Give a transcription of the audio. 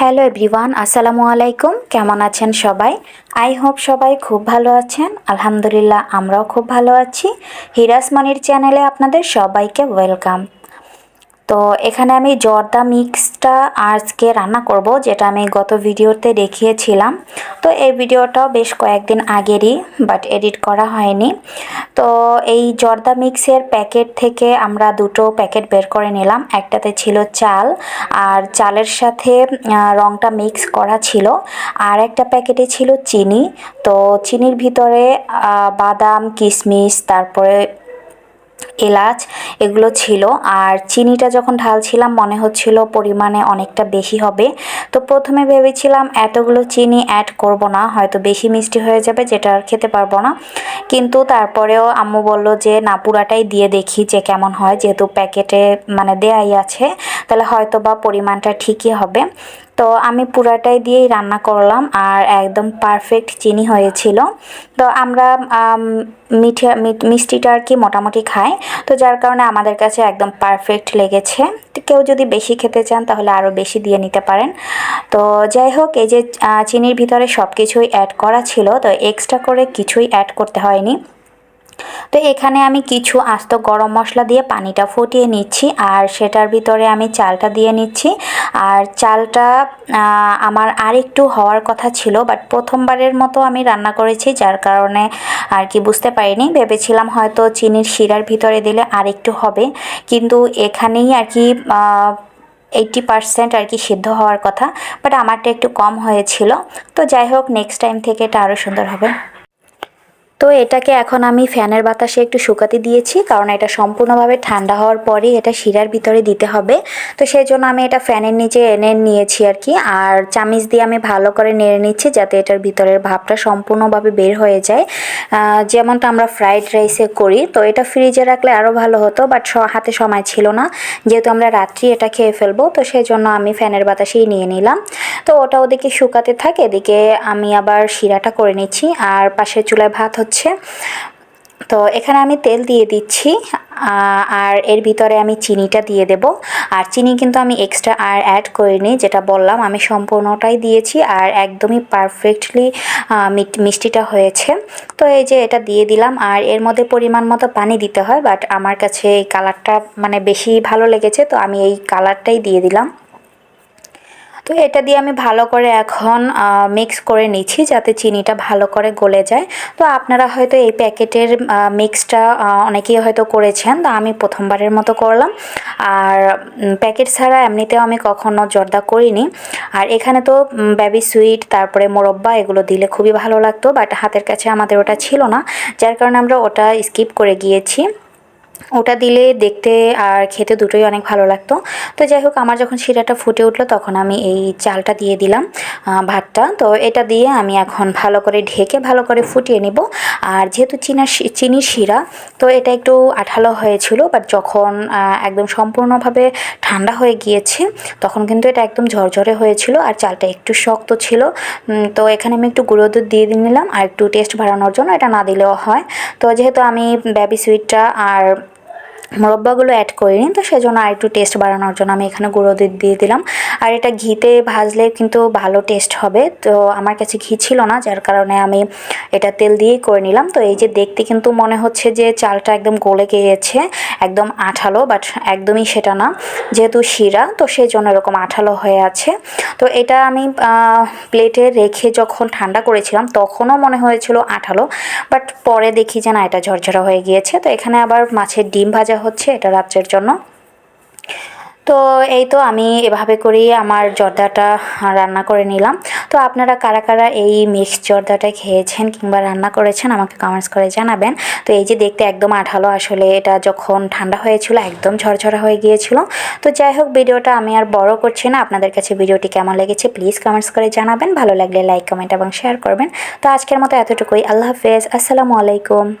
Hello everyone, আসসালামু আলাইকুম। কেমন আছেন সবাই? আই হোপ সবাই খুব ভালো আছেন। আলহামদুলিল্লাহ আমরাও খুব ভালো আছি। হিরাসমানির চ্যানেলে আপনাদের সবাইকে ওয়েলকাম। তো এখানে আমি জর্দা মিক্সটা আজকে রান্না করব, যেটা আমি গত ভিডিওতে দেখিয়েছিলাম। তো এই ভিডিওটাও বেশ কয়েকদিন আগেরই বাট এডিট করা হয়নি। তো এই জর্দা মিক্সের প্যাকেট থেকে আমরা দুটো প্যাকেট বের করে নিলাম। একটাতে ছিল চাল, আর চালের সাথে রংটা মিক্স করা ছিল। আর একটা প্যাকেটে ছিল চিনি। তো চিনির ভিতরে বাদাম, কিশমিশ, তারপরে এলাচ, এগুলো ছিল। আর চিনিটা যখন ঢালছিলাম, মনে হচ্ছিল পরিমাণে অনেকটা বেশি হবে। তো প্রথমে ভেবেছিলাম এতগুলো চিনি অ্যাড করব না, হয়তো বেশি মিষ্টি হয়ে যাবে, যেটা আর খেতে পারব না। কিন্তু তারপরেও আম্মু বলল যে, না, পুরাটাই দিয়ে দেখি যে কেমন হয়, যেহেতু প্যাকেটে মানে দেয়াই আছে। তাহলে হয়তো বা পরিমাণটা ঠিকই হবে। তো আমি পুরাটাই দিয়েই রান্না করলাম আর একদম পারফেক্ট চিনি হয়েছিল। তো আমরা মিঠে মিষ্টিটা আর কি মোটামুটি খাই। তো যার কারণে আমাদের কাছে একদম পারফেক্ট লেগেছে। কেউ যদি বেশি খেতে চান তাহলে আরও বেশি দিয়ে নিতে পারেন। তো যাই হোক, এই যে চিনির ভিতরে সব কিছুই অ্যাড করা ছিল, তো এক্সট্রা করে কিছুই অ্যাড করতে হয়নি। তো এখানে আমি কিছু আস্ত গরম মশলা দিয়ে পানিটা ফুটিয়ে নিচ্ছি, আর সেটার ভিতরে আমি চালটা দিয়ে নিচ্ছি। আর চালটা আমার আর একটু হওয়ার কথা ছিল, বাট প্রথমবারের মতো আমি রান্না করেছি, যার কারণে আর কি বুঝতে পারিনি। ভেবেছিলাম হয়তো চিনির শিরার ভিতরে দিলে আর একটু হবে, কিন্তু এখানেই আর কি এইটটি পারসেন্ট আর কি সিদ্ধ হওয়ার কথা, বাট আমারটা একটু কম হয়েছিল। তো যাই হোক নেক্সট টাইম থেকে এটা আরও সুন্দর হবে। তো এটাকে এখন আমি ফ্যানের বাতাসে একটু শুকাতে দিয়েছি, কারণ এটা সম্পূর্ণভাবে ঠান্ডা হওয়ার পরেই এটা শিরার ভিতরে দিতে হবে। তো সেই জন্য আমি এটা ফ্যানের নিচে এনে নিয়েছি আর কি, আর চামিচ দিয়ে আমি ভালো করে নেড়ে নিচ্ছি যাতে এটার ভিতরের ভাবটা সম্পূর্ণভাবে বের হয়ে যায়। যেমনটা আমরা ফ্রাইড রাইসে করি, তো এটা ফ্রিজে রাখলে আরও ভালো হতো, বাট হাতে সময় ছিল না। যেহেতু আমরা রাত্রি এটা খেয়ে ফেলব, তো সেই জন্য আমি ফ্যানের বাতাসেই নিয়ে নিলাম। তো ওটা ওদিকে শুকাতে থাকে, এদিকে আমি আবার শিরাটা করে নিচ্ছি, আর পাশের চুলায় ভাত হচ্ছে। তো এখানে আমি তেল দিয়ে দিচ্ছি আর এর ভিতরে আমি চিনিটা দিয়ে দেব। আর চিনি কিন্তু আমি এক্সট্রা আর অ্যাড করিনি, যেটা বললাম, আমি সম্পূর্ণটাই দিয়েছি আর একদমই পারফেক্টলি মিষ্টিটা হয়েছে। তো এই যে এটা দিয়ে দিলাম, আর এর মধ্যে পরিমাণ মতো পানি দিতে হয় বাট আমার কাছে এই কালারটা মানে বেশি ভালো লেগেছে, তো আমি এই কালারটাই দিয়ে দিলাম। তো এটা দিয়ে আমি ভালো করে এখন মিক্স করে নিচ্ছি যাতে চিনিটা ভালো করে গলে যায়। তো আপনারা হয়তো এই প্যাকেটের মিক্সটা অনেকেই হয়তো করেছেন। তো আমি প্রথমবারের মতো করলাম। আর প্যাকেট ছাড়া এমনিতেও আমি কখনো জর্দা করিনি। আর এখানে তো বেবি সুইট তারপরে মোরব্বা, এগুলো দিলে খুবই ভালো লাগতো। বাট হাতের কাছে আমাদের ওটা ছিল না। যার কারণে আমরা ওটা স্কিপ করে গিয়েছি। ওটা দিলে দেখতে আর খেতে দুটোই অনেক ভালো লাগতো। তো যাই হোক, আমার যখন শিরাটা ফুটে উঠল তখন আমি এই চালটা দিয়ে দিলাম ভাতটা। তো এটা দিয়ে আমি এখন ভালো করে ঢেকে ভালো করে ফুটিয়ে নিব। আর যেহেতু চিনা চিনির শিরা, তো এটা একটু আঠালো হয়েছিল বাট যখন একদম সম্পূর্ণভাবে ঠান্ডা হয়ে গিয়েছে, তখন কিন্তু এটা একদম ঝরঝরে হয়েছিল আর চালটা একটু শক্ত ছিল। তো এখানে আমি একটু গুঁড়ো দুধ দিয়ে নিলাম আর একটু টেস্ট বাড়ানোর জন্য এটা না দিলেও হয়। তো যেহেতু আমি বেবি সুইটটা আর মোরব্বাগুলো অ্যাড করিনি, তো সেজন্য আর একটু টেস্ট বাড়ানোর জন্য আমি এখানে গুঁড়ো দিয়ে দিলাম। আর এটা ঘিতে ভাজলে কিন্তু ভালো টেস্ট হবে। তো আমার কাছে ঘি ছিল না, যার কারণে আমি এটা তেল দিয়েই করে নিলাম। তো এই যে দেখতে কিন্তু মনে হচ্ছে যে চালটা একদম গলে গিয়েছে, একদম আঠালো বাট একদমই সেটা না। যেহেতু শিরা, তো সেই জন্য এরকম আঠালো হয়ে আছে। তো এটা আমি প্লেটে রেখে যখন ঠান্ডা করেছিলাম, তখনও মনে হয়েছিল আঠালো বাট পরে দেখি যে না, এটা ঝরঝরা হয়ে গিয়েছে। তো এখানে আবার মাছের ডিম ভাজা হচ্ছে, এটা রাত্রের জন্য। তো এই তো আমি এভাবে করেই আমার জর্দাটা রান্না করে নিলাম। তো আপনারা কারা কারা এই মিক্সড জর্দাটা খেয়েছেন কিংবা রান্না করেছেন আমাকে কমেন্টস করে জানাবেন। তো এই যে দেখতে একদম আঠালো আসলে, এটা যখন ঠান্ডা হয়েছিল একদম ঝরঝরা হয়ে গিয়েছিল। তো যাই হোক, ভিডিওটা আমি আর বড় করছি না। আপনাদের কাছে ভিডিওটি কেমন লেগেছে প্লিজ কমেন্টস করে জানাবেন। ভালো লাগলে লাইক কমেন্ট এবং শেয়ার করবেন। তো আজকের মতো এতটুকুই। আল্লাহ হাফেজ। আসসালামু আলাইকুম।